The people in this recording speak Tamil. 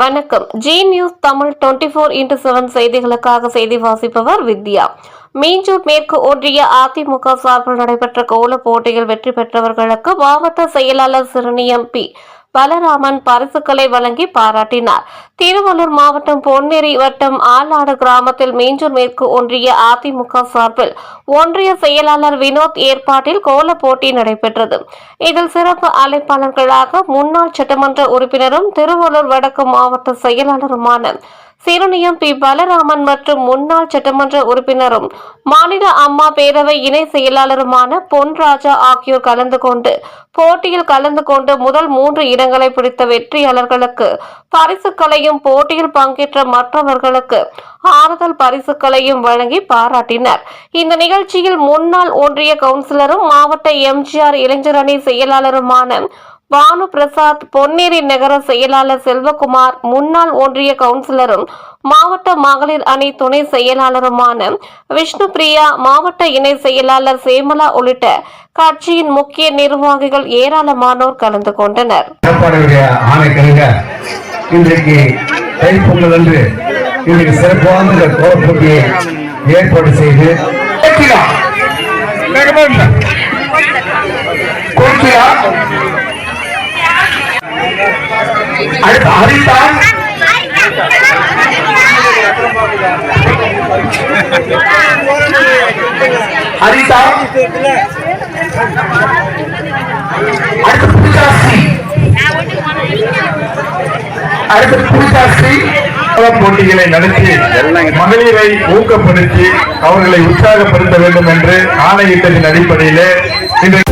வணக்கம். Zee news Tamil twenty four into seven செய்திகளுக்காக செய்தி வாசிப்பவர் வித்யா. மீஞ்சூர் மேற்கு ஒன்றிய அதிமுக சார்பில் நடைபெற்ற கோல போட்டியில் வெற்றி பெற்றவர்களுக்கு மாவட்ட செயலாளர் சிறுனி எம்பி பலராமன் பரிசுகளை வழங்கி பாராட்டினார். திருவள்ளூர் மாவட்டம் பொன்னேரி வட்டம் ஆலாடு கிராமத்தில் மீஞ்சூர் மேற்கு ஒன்றிய அதிமுக சார்பில் ஒன்றிய செயலாளர் வினோத் ஏற்பாட்டில் கோல போட்டி நடைபெற்றது. இதில் சிறப்பு அழைப்பாளர்களாக முன்னாள் சட்டமன்ற உறுப்பினரும் திருவள்ளூர் வடக்கு மாவட்ட செயலாளருமான சிறுனியம் பி பலராமன் மற்றும் முன்னாள் சட்டமன்ற உறுப்பினரும் மாநில அம்மா பேரவை இணை செயலாளருமான பொன்ராஜா ஆகியோர் கலந்து கொண்டு போட்டியில் கலந்து கொண்டு முதல் மூன்று இடங்களை பிடித்த வெற்றியாளர்களுக்கு பரிசுகளையும் போட்டியில் பங்கேற்ற மற்றவர்களுக்கு ஆறுதல் பரிசுகளையும் வழங்கி பாராட்டினர். இந்த நிகழ்ச்சியில் முன்னாள் ஒன்றிய கவுன்சிலரும் மாவட்ட எம்ஜிஆர் இளைஞர் அணி செயலாளருமான பானு பிரசாத் பொன்னேரி நகர செயலாளர் செல்வகுமார் முன்னாள் ஒன்றிய கவுன்சிலரும் மாவட்ட மகளிர் அணி துணை செயலாளருமான விஷ்ணு பிரியா மாவட்ட இணை செயலாளர் சேமலா உள்ளிட்ட கட்சியின் முக்கிய நிர்வாகிகள் ஏராளமானோர் கலந்து கொண்டனர். எடப்பாடியுடைய ஆணைக்கிணங்க இன்றைக்கு அடுத்து ஹரிதா ஹரிதா அடுத்து பூஜாஸ்ரீ அடுத்து பூஜாஸ்ரீ போட்டிகளை நடத்தி மகளிரை ஊக்கப்படுத்தி அவர்களை உற்சாகப்படுத்த வேண்டும் என்று ஆணையிட்டதின் அடிப்படையிலே இன்று